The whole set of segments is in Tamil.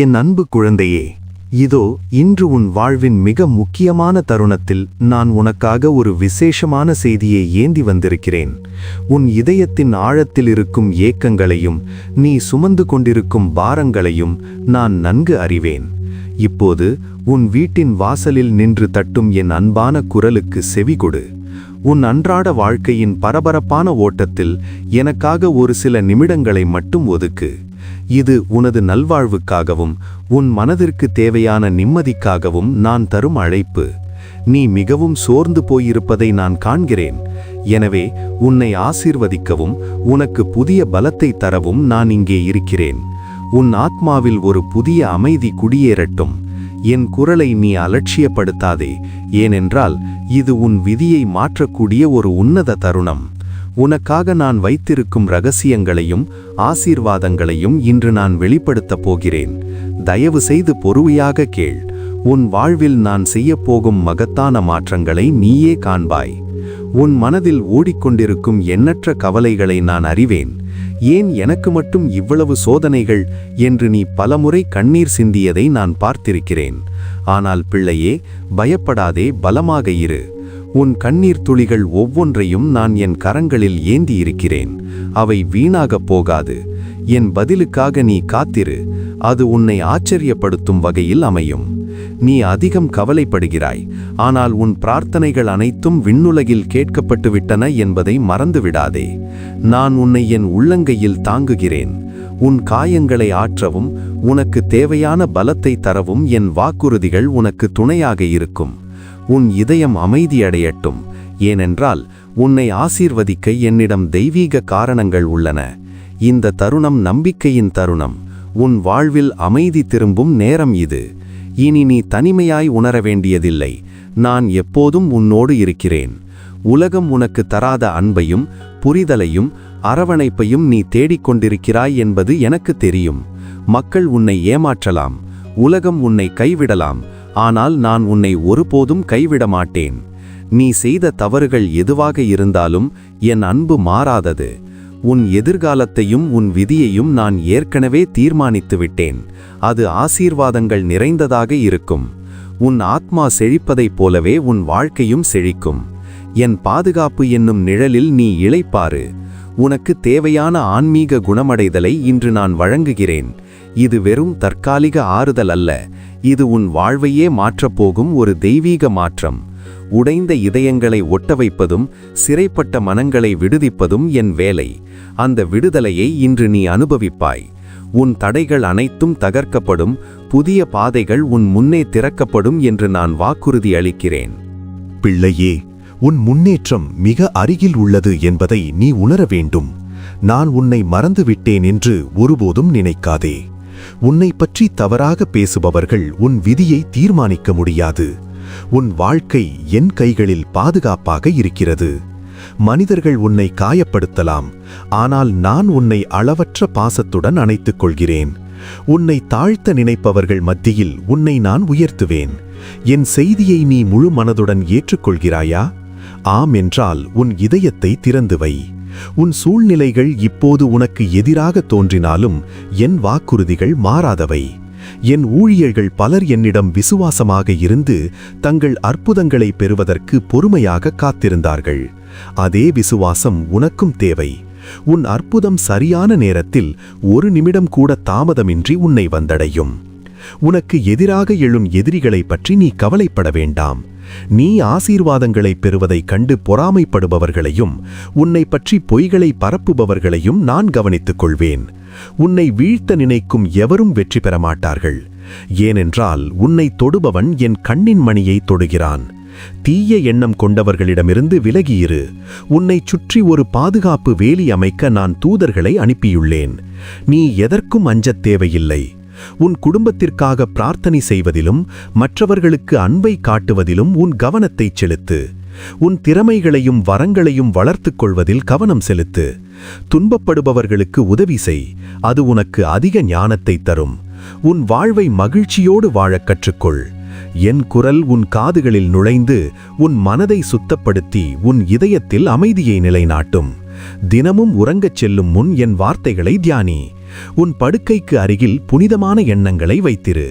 என் அன்பு குழந்தையே இதோ இன்று உன் வாழ்வின் மிக முக்கியமான தருணத்தில் நான் உனக்காக ஒரு விசேஷமான செய்தியை ஏந்தி வந்திருக்கிறேன். உன் இதயத்தின் ஆழத்தில் இருக்கும் ஏக்கங்களையும் நீ சுமந்து கொண்டிருக்கும் பாரங்களையும் நான் நன்கு அறிவேன். இப்போது உன் வீட்டின் வாசலில் நின்று தட்டும் என் அன்பான குரலுக்கு செவிகொடு உன் அன்றாட வாழ்க்கையின் பரபரப்பான ஓட்டத்தில் எனக்காக ஒரு சில நிமிடங்களை மட்டும் ஒதுக்கு. இது உனது நல்வாழ்வுக்காகவும் உன் மனதிற்கு தேவையான நிம்மதிக்காகவும் நான் தரும் அழைப்பு. நீ மிகவும் சோர்ந்து போயிருப்பதை நான் காண்கிறேன். எனவே உன்னை ஆசீர்வதிக்கவும் உனக்கு புதிய பலத்தை தரவும் நான் இங்கே இருக்கிறேன். உன் ஆத்மாவில் ஒரு புதிய அமைதி குடியேறட்டும். என் குரலை நீ அலட்சியப்படுத்தாதே ஏனென்றால் இது உன் விதியை மாற்றக்கூடிய ஒரு உன்னத தருணம். உனக்காக நான் வைத்திருக்கும் ரகசியங்களையும் ஆசீர்வாதங்களையும் இன்று நான் வெளிப்படுத்தப் போகிறேன். தயவு செய்து பொறுமையாக கேள். உன் வாழ்வில் நான் செய்யப்போகும் மகத்தான மாற்றங்களை நீயே காண்பாய். உன் மனதில் ஓடிக்கொண்டிருக்கும் எண்ணற்ற கவலைகளை நான் அறிவேன். ஏன் எனக்கு மட்டும் இவ்வளவு சோதனைகள் என்று நீ பலமுறை கண்ணீர் சிந்தியதை நான் பார்த்திருக்கிறேன். ஆனால் பிள்ளையே பயப்படாதே பலமாக இரு. உன் கண்ணீர் துளிகள் ஒவ்வொன்றையும் நான் என் கரங்களில் ஏந்தியிருக்கிறேன். அவை வீணாகப் போகாது. என் பதிலுக்காக நீ காத்திரு. அது உன்னை ஆச்சரியப்படுத்தும் வகையில் அமையும். நீ அதிகம் கவலைப்படுகிறாய். ஆனால் உன் பிரார்த்தனைகள் அனைத்தும் விண்ணுலகில் கேட்கப்பட்டு விட்டன என்பதை மறந்துவிடாதே. நான் உன்னை என் உள்ளங்கையில் தாங்குகிறேன். உன் காயங்களை ஆற்றவும் உனக்கு தேவையான பலத்தை தரவும் என் வாக்குறுதிகள் உனக்கு துணையாக இருக்கும். உன் இதயம் அமைதியடையட்டும். ஏனென்றால் உன்னை ஆசீர்வதிக்க என்னிடம் தெய்வீக காரணங்கள் உள்ளன. இந்த தருணம் நம்பிக்கையின் தருணம். உன் வாழ்வில் அமைதி திரும்பும் நேரம் இது. இனி நீ தனிமையாய் உணர வேண்டியதில்லை. நான் எப்போதும் உன்னோடு இருக்கிறேன். உலகம் உனக்கு தராத அன்பையும் புரிதலையும் அரவணைப்பையும் நீ தேடிக்கொண்டிருக்கிறாய் என்பது எனக்கு தெரியும். மக்கள் உன்னை ஏமாற்றலாம். உலகம் உன்னை கைவிடலாம். ஆனால் நான் உன்னை ஒருபோதும் கைவிட மாட்டேன் நீ செய்த தவறுகள் எதுவாக இருந்தாலும் என் அன்பு மாறாதது. உன் எதிர்காலத்தையும் உன் விதியையும் நான் ஏற்கனவே தீர்மானித்து விட்டேன் அது ஆசீர்வாதங்கள் நிறைந்ததாக இருக்கும். உன் ஆத்மா செழிப்பதைப் போலவே உன் வாழ்க்கையும் செழிக்கும். என் பாதுகாப்பு என்னும் நிழலில் நீ இழைப்பாறு உனக்கு தேவையான ஆன்மீக குணமடைதலை இன்று நான் வழங்குகிறேன். இது வெறும் தற்காலிக ஆறுதல் அல்ல. இது உன் வாழ்வையே மாற்றப்போகும் ஒரு தெய்வீக மாற்றம். உடைந்த இதயங்களை ஒட்ட வைப்பதும் சிறைப்பட்ட மனங்களை விடுதிப்பதும் என் வேலை. அந்த விடுதலையை இன்று நீ அனுபவிப்பாய். உன் தடைகள் அனைத்தும் தகர்க்கப்படும் புதிய பாதைகள் உன் முன்னே திறக்கப்படும் என்று நான் வாக்குறுதி அளிக்கிறேன். பிள்ளையே உன் முன்னேற்றம் மிக அருகில் உள்ளது என்பதை நீ உணர வேண்டும். நான் உன்னை மறந்துவிட்டேன் என்று ஒருபோதும் நினைக்காதே. உன்னை பற்றி தவறாக பேசுபவர்கள் உன் விதியை தீர்மானிக்க முடியாது. உன் வாழ்க்கை என் கைகளில் பாதுகாப்பாக இருக்கிறது. மனிதர்கள் உன்னை காயப்படுத்தலாம். ஆனால் நான் உன்னை அளவற்ற பாசத்துடன் அணைத்துக் கொள்கிறேன். உன்னை தாழ்த்த நினைப்பவர்கள் மத்தியில் உன்னை நான் உயர்த்துவேன். என் செய்தியை நீ முழு மனதுடன் ஏற்றுக்கொள்கிறாயா? ஆம் என்றால் உன் இதயத்தை திறந்து வை. உன் சூழ்நிலைகள் இப்போது உனக்கு எதிராக தோன்றினாலும் என் வாக்குறுதிகள் மாறாதவை. என் ஊழியர்கள் பலர் என்னிடம் விசுவாசமாக இருந்து தங்கள் அற்புதங்களை பெறுவதற்கு பொறுமையாக காத்திருந்தார்கள். அதே விசுவாசம் உனக்கும் தேவை. உன் அற்புதம் சரியான நேரத்தில் ஒரு நிமிடம் கூட தாமதமின்றி உன்னை வந்தடையும். உனக்கு எதிராக எழும் எதிரிகளைப் பற்றி நீ கவலைப்பட வேண்டாம். நீ ஆசீர்வாதங்களைப் பெறுவதைக் கண்டு பொறாமைப்படுபவர்களையும் உன்னை பற்றி பொய்களை பரப்புபவர்களையும் நான் கவனித்துக் கொள்வேன் உன்னை வீழ்த்த நினைக்கும் எவரும் வெற்றி பெற மாட்டார்கள் ஏனென்றால் உன்னை தொடுபவன் என் கண்ணின் மணியை தொடுகிறான். தீய எண்ணம் கொண்டவர்களிடமிருந்து விலகியிரு. உன்னை சுற்றி ஒரு பாதுகாப்பு வேலி அமைக்க நான் தூதர்களை அனுப்பியுள்ளேன். நீ எதற்கும் அஞ்சத் தேவையில்லை. உன் குடும்பத்திற்காக பிரார்த்தனை செய்வதிலும் மற்றவர்களுக்கு அன்பை காட்டுவதிலும் உன் கவனத்தை செலுத்து. உன் திறமைகளையும் வரங்களையும் வளர்த்துக் கொள்வதில் கவனம் செலுத்து. துன்பப்படுபவர்களுக்கு உதவி செய். அது உனக்கு அதிக ஞானத்தை தரும். உன் வாழ்வை மகிழ்ச்சியோடு வாழக் கற்றுக்கொள். என் குரல் உன் காதுகளில் நுழைந்து உன் மனதை சுத்தப்படுத்தி உன் இதயத்தில் அமைதியை நிலைநாட்டும். தினமும் உறங்கச் செல்லும் முன் என் வார்த்தைகளை தியானி. உன் படுக்கைக்கு அருகில் புனிதமான எண்ணங்களை வைத்திரு.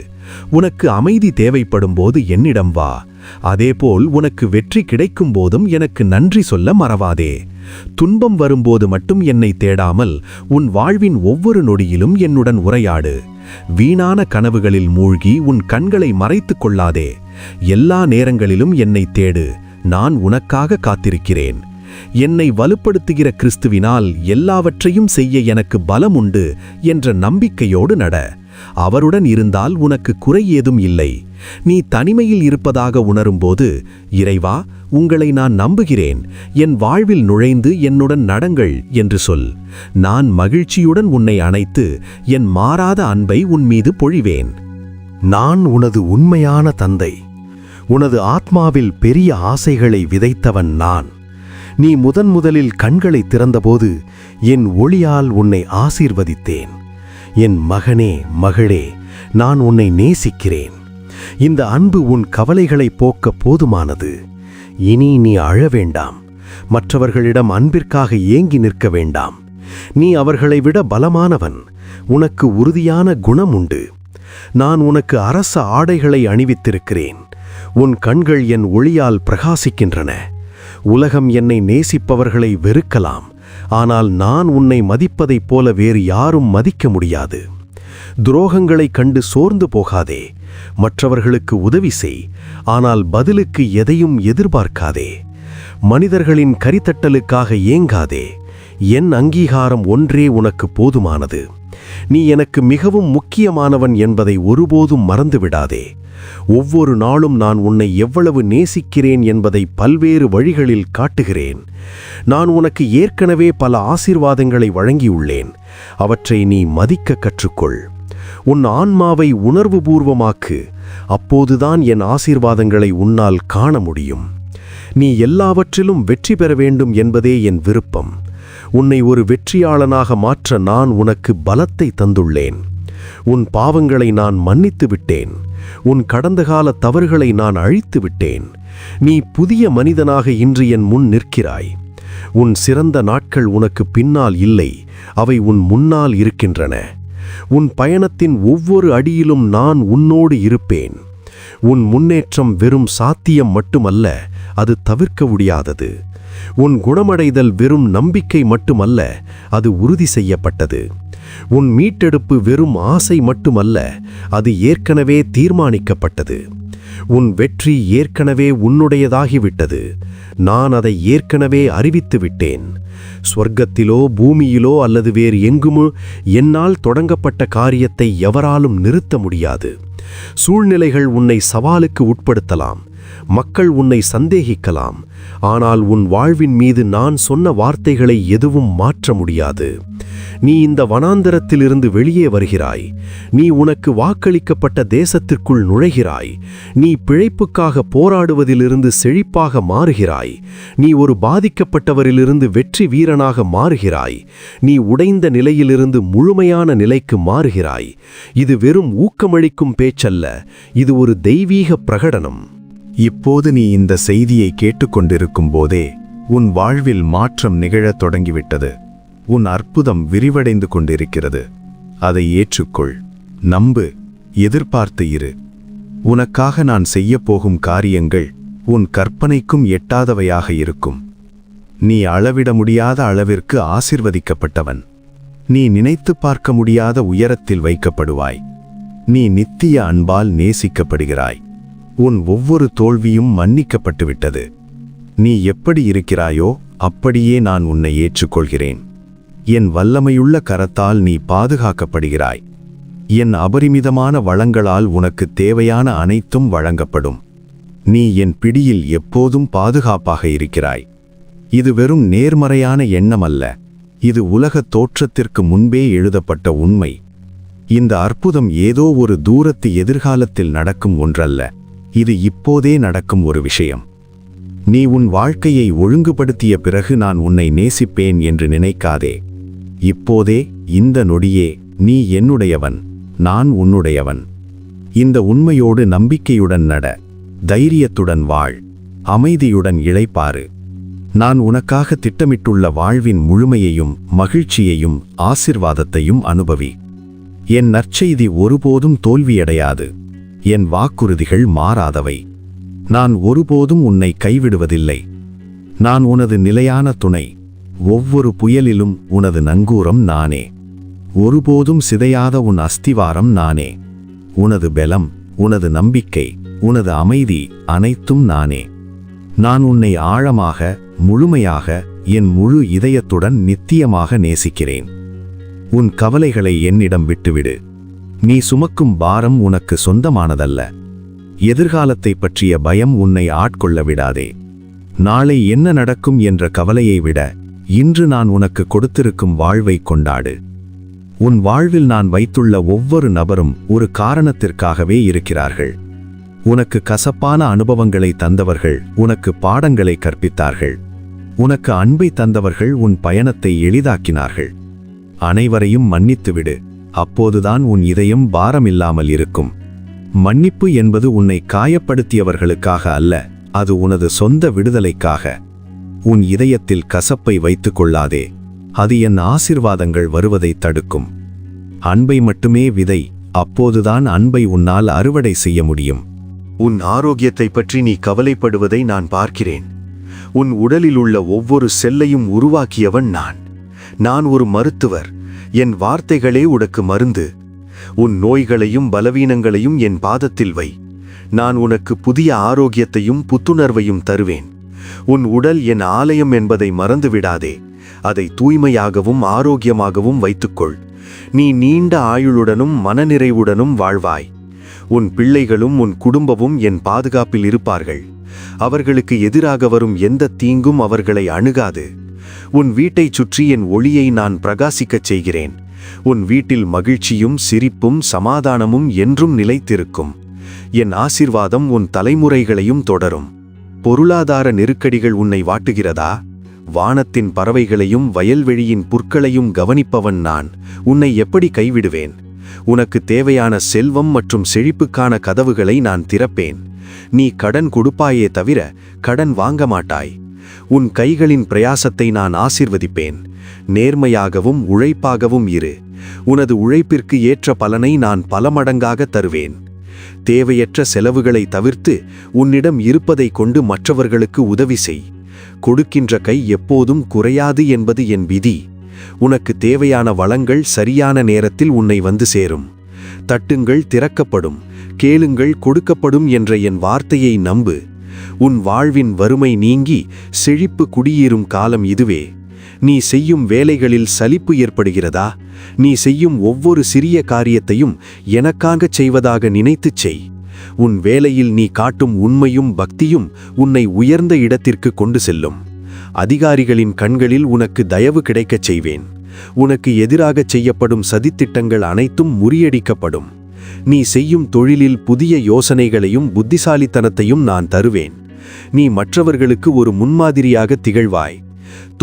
உனக்கு அமைதி தேவைப்படும் போது என்னிடம் வா. அதேபோல் உனக்கு வெற்றி கிடைக்கும் போதும் எனக்கு நன்றி சொல்ல மறவாதே. துன்பம் வரும்போது மட்டும் என்னை தேடாமல் உன் வாழ்வின் ஒவ்வொரு நொடியிலும் என்னுடன் உரையாடு. வீணான கனவுகளில் மூழ்கி உன் கண்களை மறைத்துக் கொள்ளாதே. எல்லா நேரங்களிலும் என்னை தேடு. நான் உனக்காக காத்திருக்கிறேன். என்னை வலுப்படுத்துகிற கிறிஸ்துவினால் எல்லாவற்றையும் செய்ய எனக்கு பலம் உண்டு என்ற நம்பிக்கையோடு நட. அவருடன் இருந்தால் உனக்கு குறை ஏதும் இல்லை. நீ தனிமையில் இருப்பதாக உணரும்போது இறைவா உங்களை நான் நம்புகிறேன். என் வாழ்வில் நுழைந்து என்னுடன் நடங்கள் என்று சொல். நான் மகிழ்ச்சியுடன் உன்னை அணைத்து என் மாறாத அன்பை உன் மீது பொழிவேன். நான் உனது உண்மையான தந்தை. உனது ஆத்மாவில் பெரிய ஆசைகளை விதைத்தவன் நான். நீ முதன் முதலில் கண்களை திறந்தபோது என் ஒளியால் உன்னை ஆசீர்வதித்தேன். என் மகனே மகளே நான் உன்னை நேசிக்கிறேன். இந்த அன்பு உன் கவலைகளை போக்க போதுமானது. இனி நீ அழ வேண்டாம். மற்றவர்களிடம் அன்பிற்காக ஏங்கி நிற்க வேண்டாம். நீ அவர்களை விட பலமானவன். உனக்கு உறுதியான குணம் உண்டு நான் உனக்கு அரச ஆடைகளை அணிவித்திருக்கிறேன். உன் கண்கள் என் ஒளியால் பிரகாசிக்கின்றன. உலகம் என்னை நேசிப்பவர்களை வெறுக்கலாம். ஆனால் நான் உன்னை மதிப்பதைப் போல வேறு யாரும் மதிக்க முடியாது. துரோகங்களைக் கண்டு சோர்ந்து போகாதே. மற்றவர்களுக்கு உதவி செய். ஆனால் பதிலுக்கு எதையும் எதிர்பார்க்காதே. மனிதர்களின் கரித்தட்டலுக்காக ஏங்காதே. என் அங்கீகாரம் ஒன்றே உனக்கு போதுமானது. நீ எனக்கு மிகவும் முக்கியமானவன் என்பதை ஒருபோதும் மறந்துவிடாதே. ஒவ்வொரு நாளும் நான் உன்னை எவ்வளவு நேசிக்கிறேன் என்பதை பல்வேறு வழிகளில் காட்டுகிறேன். நான் உனக்கு ஏற்கனவே பல ஆசீர்வாதங்களை வழங்கியுள்ளேன். அவற்றை நீ மதிக்க கற்றுக்கொள். உன் ஆன்மாவை உணர்வுபூர்வமாக்கு. அப்போதுதான் என் ஆசீர்வாதங்களை உன்னால் காண முடியும். நீ எல்லாவற்றிலும் வெற்றி பெற வேண்டும் என்பதே என் விருப்பம். உன்னை ஒரு வெற்றியாளனாக மாற்ற நான் உனக்கு பலத்தை தந்துள்ளேன். உன் பாவங்களை நான் மன்னித்து விட்டேன் உன் கடந்த கால தவறுகளை நான் அழித்து விட்டேன் நீ புதிய மனிதனாக இன்று என் முன் நிற்கிறாய். உன் சிறந்த நாட்கள் உனக்கு பின்னால் இல்லை அவை உன் முன்னால் இருக்கின்றன. உன் பயணத்தின் ஒவ்வொரு அடியிலும் நான் உன்னோடு இருப்பேன். உன் முன்னேற்றம் வெறும் சாத்தியம் மட்டுமல்ல அது தவிர்க்க முடியாதது. உன் குணமடைதல் வெறும் நம்பிக்கை மட்டுமல்ல அது உறுதி செய்யப்பட்டது. உன் மீட்டெடுப்பு வெறும் ஆசை மட்டுமல்ல அது ஏற்கனவே தீர்மானிக்கப்பட்டது. உன் வெற்றி ஏற்கனவே உன்னுடையதாகிவிட்டது. நான் அதை ஏற்கனவே அறிவித்து விட்டேன் ஸ்வர்க்கத்திலோ பூமியிலோ அல்லது வேறு எங்குமோ என்னால் தொடங்கப்பட்ட காரியத்தை எவராலும் நிறுத்த முடியாது. சூழ்நிலைகள் உன்னை சவாலுக்கு உட்படுத்தலாம். மக்கள் உன்னை சந்தேகிக்கலாம். ஆனால் உன் வாழ்வின் மீது நான் சொன்ன வார்த்தைகளை எதுவும் மாற்ற முடியாது. நீ இந்த வனாந்தரத்திலிருந்து வெளியே வருகிறாய். நீ உனக்கு வாக்களிக்கப்பட்ட தேசத்திற்குள் நுழைகிறாய். நீ பிழைப்புக்காக போராடுவதிலிருந்து செழிப்பாக மாறுகிறாய். நீ ஒரு பாதிக்கப்பட்டவரிலிருந்து வெற்றி வீரனாக மாறுகிறாய். நீ உடைந்த நிலையிலிருந்து முழுமையான நிலைக்கு மாறுகிறாய். இது வெறும் ஊக்கமளிக்கும் பேச்சல்ல. இது ஒரு தெய்வீக பிரகடனம். இப்போது நீ இந்த செய்தியை கேட்டுக்கொண்டிருக்கும் போதே உன் வாழ்வில் மாற்றம் நிகழத் தொடங்கிவிட்டது. உன் அற்புதம் விரிவடைந்து கொண்டிருக்கிறது. அதை ஏற்றுக்கொள். நம்பு. எதிர்பார்த்து இரு. உனக்காக நான் செய்யப் போகும் காரியங்கள் உன் கற்பனைக்கும் எட்டாதவையாக இருக்கும். நீ அளவிட முடியாத அளவிற்கு ஆசிர்வதிக்கப்பட்டவன். நீ நினைத்து பார்க்க முடியாத உயரத்தில் வைக்கப்படுவாய். நீ நித்திய அன்பால் நேசிக்கப்படுகிறாய். உன் ஒவ்வொரு தோல்வியும் மன்னிக்கப்பட்டுவிட்டது. நீ எப்படி இருக்கிறாயோ அப்படியே நான் உன்னை ஏற்றுக்கொள்கிறேன். என் வல்லமையுள்ள கரத்தால் நீ பாதுகாக்கப்படுகிறாய். என் அபரிமிதமான வளங்களால் உனக்கு தேவையான அனைத்தும் வழங்கப்படும். நீ என் பிடியில் எப்போதும் பாதுகாப்பாக இருக்கிறாய். இது வெறும் நேர்மறையான எண்ணம் அல்ல இது உலக தோற்றத்திற்கு முன்பே எழுதப்பட்ட உண்மை. இந்த அற்புதம் ஏதோ ஒரு தூரத்து எதிர்காலத்தில் நடக்கும் ஒன்றல்ல. இது இப்போதே நடக்கும் ஒரு விஷயம். நீ உன் வாழ்க்கையை ஒழுங்குபடுத்திய பிறகு நான் உன்னை நேசிப்பேன் என்று நினைக்காதே. இப்போதே இந்த நொடியே நீ என்னுடையவன் நான் உன்னுடையவன். இந்த உண்மையோடு நம்பிக்கையுடன் நட தைரியத்துடன் வாழ் அமைதியுடன் இழைப்பாறு. நான் உனக்காக திட்டமிட்டுள்ள வாழ்வின் முழுமையையும் மகிழ்ச்சியையும் ஆசிர்வாதத்தையும் அனுபவி. என் நற்செய்தி ஒருபோதும் தோல்வியடையாது. என் வாக்குறுதிகள் மாறாதவை. நான் ஒருபோதும் உன்னை கைவிடுவதில்லை. நான் உனது நிலையான துணை. ஒவ்வொரு புயலிலும் உனது நங்கூரம் நானே. ஒருபோதும் சிதையாத உன் அஸ்திவாரம் நானே. உனது பெலம் உனது நம்பிக்கை உனது அமைதி அனைத்தும் நானே. நான் உன்னை ஆழமாக முழுமையாக என் முழு இதயத்துடன் நித்தியமாக நேசிக்கிறேன். உன் கவலைகளை என்னிடம் விட்டுவிடு. நீ சுமக்கும் பாரம் உனக்கு சொந்தமானதல்ல. எதிர்காலத்தை பற்றிய பயம் உன்னை ஆட்கொள்ள விடாதே. நாளை என்ன நடக்கும் என்ற கவலையை விட இன்று நான் உனக்கு கொடுத்திருக்கும் வாழ்வை கொண்டாடு. உன் வாழ்வில் நான் வைத்துள்ள ஒவ்வொரு நபரும் ஒரு காரணத்திற்காகவே இருக்கிறார்கள். உனக்கு கசப்பான அனுபவங்களை தந்தவர்கள் உனக்கு பாடங்களை கற்பித்தார்கள். உனக்கு அன்பை தந்தவர்கள் உன் பயணத்தை எளிதாக்கினார்கள். அனைவரையும் மன்னித்துவிடு. அப்போதுதான் உன் இதயம் பாரமில்லாமல் இருக்கும். மன்னிப்பு என்பது உன்னை காயப்படுத்தியவர்களுக்காக அல்ல அது உனது சொந்த விடுதலைக்காக. உன் இதயத்தில் கசப்பை வைத்துக் கொள்ளாதே அது என் ஆசிர்வாதங்கள் வருவதை தடுக்கும். அன்பை மட்டுமே விதை அப்போதுதான் அன்பை உன்னால் அறுவடை செய்ய முடியும். உன் ஆரோக்கியத்தை பற்றி நீ கவலைப்படுவதை நான் பார்க்கிறேன். உன் உடலில் உள்ள ஒவ்வொரு செல்லையும் உருவாக்கியவன் நான். நான் ஒரு மருத்துவர் என் வார்த்தைகளே உனக்கு மருந்து. உன் நோய்களையும் பலவீனங்களையும் என் பாதத்தில் வை. நான் உனக்கு புதிய ஆரோக்கியத்தையும் புத்துணர்வையும் தருவேன். உன் உடல் என் ஆலயம் என்பதை மறந்துவிடாதே. அதை தூய்மையாகவும் ஆரோக்கியமாகவும் வைத்துக்கொள். நீ நீண்ட ஆயுளுடனும் மனநிறைவுடனும் வாழ்வாய். உன் பிள்ளைகளும் உன் குடும்பமும் என் பாதுகாப்பில் இருப்பார்கள். அவர்களுக்கு எதிராக வரும் எந்த தீங்கும் அவர்களை அணுகாது. உன் வீட்டைச் சுற்றி என் ஒளியை நான் பிரகாசிக்கச் செய்கிறேன். உன் வீட்டில் மகிழ்ச்சியும் சிரிப்பும் சமாதானமும் என்றும் நிலைத்திருக்கும். என் ஆசிர்வாதம் உன் தலைமுறைகளையும் தொடரும். பொருளாதார நெருக்கடிகள் உன்னை வாட்டுகிறதா? வானத்தின் பறவைகளையும் வயல்வெளியின் புற்களையும் கவனிப்பவன் நான். உன்னை எப்படி கைவிடுவேன்? உனக்கு தேவையான செல்வம் மற்றும் செழிப்புக்கான கதவுகளை நான் திறப்பேன். நீ கடன் கொடுப்பாயே தவிர கடன் வாங்க மாட்டாய். உன் கைகளின் பிரயாசத்தை நான் ஆசிர்வதிப்பேன். நேர்மையாகவும் உழைப்பாகவும் இரு. உனது உழைப்பிற்கு ஏற்ற பலனை நான் பல மடங்காக தருவேன். தேவையற்ற செலவுகளை தவிர்த்து உன்னிடம் இருப்பதை கொண்டு மற்றவர்களுக்கு உதவி செய். கொடுக்கின்ற கை எப்போதும் குறையாது என்பது என் விதி. உனக்கு தேவையான வளங்கள் சரியான நேரத்தில் உன்னை வந்து சேரும். தட்டுங்கள் திறக்கப்படும். கேளுங்கள் கொடுக்கப்படும் என்ற என் வார்த்தையை நம்பு. உன் வாழ்வின் வறுமை நீங்கி செழிப்பு குடியேறும் காலம் இதுவே. நீ செய்யும் வேலைகளில் சலிப்பு ஏற்படுகிறதா? நீ செய்யும் ஒவ்வொரு சிறிய காரியத்தையும் எனக்காகச் செய்வதாக நினைத்துச் செய். உன் வேலையில் நீ காட்டும் உண்மையும் பக்தியும் உன்னை உயர்ந்த இடத்திற்கு கொண்டு செல்லும். அதிகாரிகளின் கண்களில் உனக்கு தயவு கிடைக்கச் செய்வேன். உனக்கு எதிராகச் செய்யப்படும் சதித்திட்டங்கள் அனைத்தும் முறியடிக்கப்படும். நீ செய்யும் தொழிலில் புதிய யோசனைகளையும் புத்திசாலித்தனத்தையும் நான் தருவேன். நீ மற்றவர்களுக்கு ஒரு முன்மாதிரியாக திகழ்வாய்.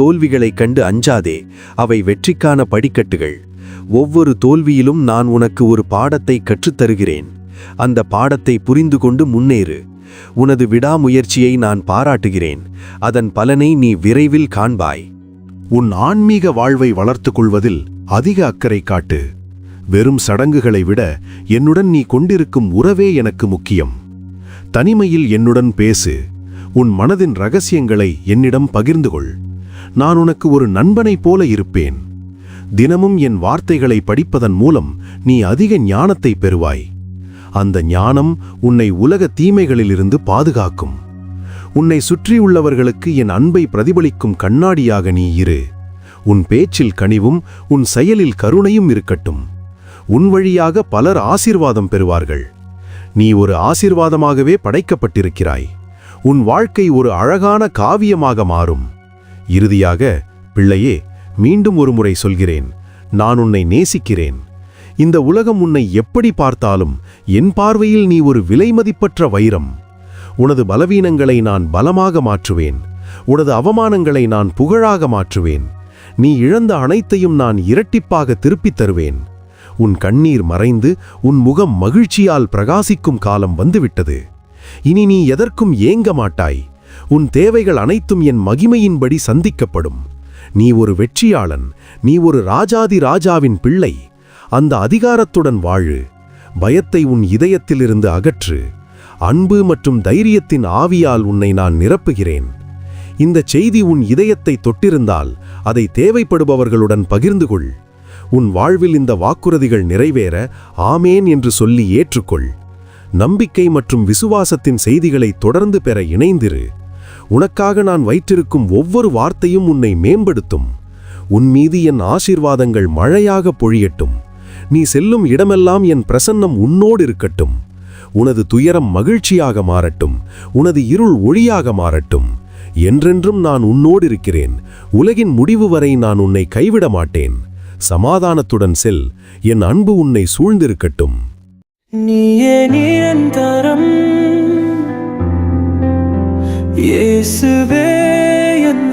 தோல்விகளைக் கண்டு அஞ்சாதே அவை வெற்றிக்கான படிக்கட்டுகள். ஒவ்வொரு தோல்வியிலும் நான் உனக்கு ஒரு பாடத்தை கற்றுத்தருகிறேன். அந்த பாடத்தை புரிந்து கொண்டு முன்னேறு. உனது விடாமுயற்சியை நான் பாராட்டுகிறேன். அதன் பலனை நீ விரைவில் காண்பாய். உன் ஆன்மீக வாழ்வை வளர்த்துக் கொள்வதில் அதிக அக்கறை காட்டு. வெறும் சடங்குகளை விட என்னுடன் நீ கொண்டிருக்கும் உறவே எனக்கு முக்கியம். தனிமையில் என்னுடன் பேசு. உன் மனதின் ரகசியங்களை என்னிடம் பகிர்ந்து கொள். நான் உனக்கு ஒரு நண்பனைப் போல இருப்பேன். தினமும் என் வார்த்தைகளை படிப்பதன் மூலம் நீ அதிக ஞானத்தை பெறுவாய். அந்த ஞானம் உன்னை உலக தீமைகளிலிருந்து பாதுகாக்கும். உன்னை சுற்றியுள்ளவர்களுக்கு என் அன்பை பிரதிபலிக்கும் கண்ணாடியாக நீ இரு. உன் பேச்சில் கனிவும் உன் செயலில் கருணையும் இருக்கட்டும். உன் வழியாக பலர் ஆசீர்வாதம் பெறுவார்கள். நீ ஒரு ஆசீர்வாதமாகவே படைக்கப்பட்டிருக்கிறாய். உன் வாழ்க்கை ஒரு அழகான காவியமாக மாறும். இறுதியாக பிள்ளையே மீண்டும் ஒரு முறை சொல்கிறேன். நான் உன்னை நேசிக்கிறேன். இந்த உலகம் உன்னை எப்படி பார்த்தாலும் என் பார்வையில் நீ ஒரு விலைமதிப்பற்ற வைரம். உனது பலவீனங்களை நான் பலமாக மாற்றுவேன். உனது அவமானங்களை நான் புகழாக மாற்றுவேன். நீ இழந்த அனைத்தையும் நான் இரட்டிப்பாக திருப்பித் தருவேன். உன் கண்ணீர் மறைந்து உன் முகம் மகிழ்ச்சியால் பிரகாசிக்கும் காலம் வந்துவிட்டது. இனி நீ எதற்கும் ஏங்க மாட்டாய். உன் தேவைகள் அனைத்தும் என் மகிமையின்படி சந்திக்கப்படும். நீ ஒரு வெற்றியாளன் நீ ஒரு ராஜாதி ராஜாவின் பிள்ளை. அந்த அதிகாரத்துடன் வாழு. பயத்தை உன் இதயத்திலிருந்து அகற்று. அன்பு மற்றும் தைரியத்தின் ஆவியால் உன்னை நான் நிரப்புகிறேன். இந்த செய்தி உன் இதயத்தை தொட்டிருந்தால் அதை தேவைப்படுபவர்களுடன் பகிர்ந்து கொள். உன் வாழ்வில் இந்த வாக்குறுதிகள் நிறைவேற ஆமேன் என்று சொல்லி ஏற்றுக்கொள். நம்பிக்கை மற்றும் விசுவாசத்தின் செய்திகளை தொடர்ந்து பெற இணைந்திரு. உனக்காக நான் வைத்திருக்கும் ஒவ்வொரு வார்த்தையும் உன்னை மேம்படுத்தும். உன் மீது என் ஆசீர்வாதங்கள் மழையாக பொழியட்டும். நீ செல்லும் இடமெல்லாம் என் பிரசன்னம் உன்னோடு இருக்கட்டும். உனது துயரம் மகிழ்ச்சியாக மாறட்டும். உனது இருள் ஒளியாக மாறட்டும். என்றென்றும் நான் உன்னோடு இருக்கிறேன். உலகின் முடிவு வரை நான் உன்னை கைவிட மாட்டேன். சமாதானத்துடன் செல். என் அன்பு உன்னை சூழ்ந்திருக்கட்டும். நீயே நிரந்தரம். இயேசுவே என்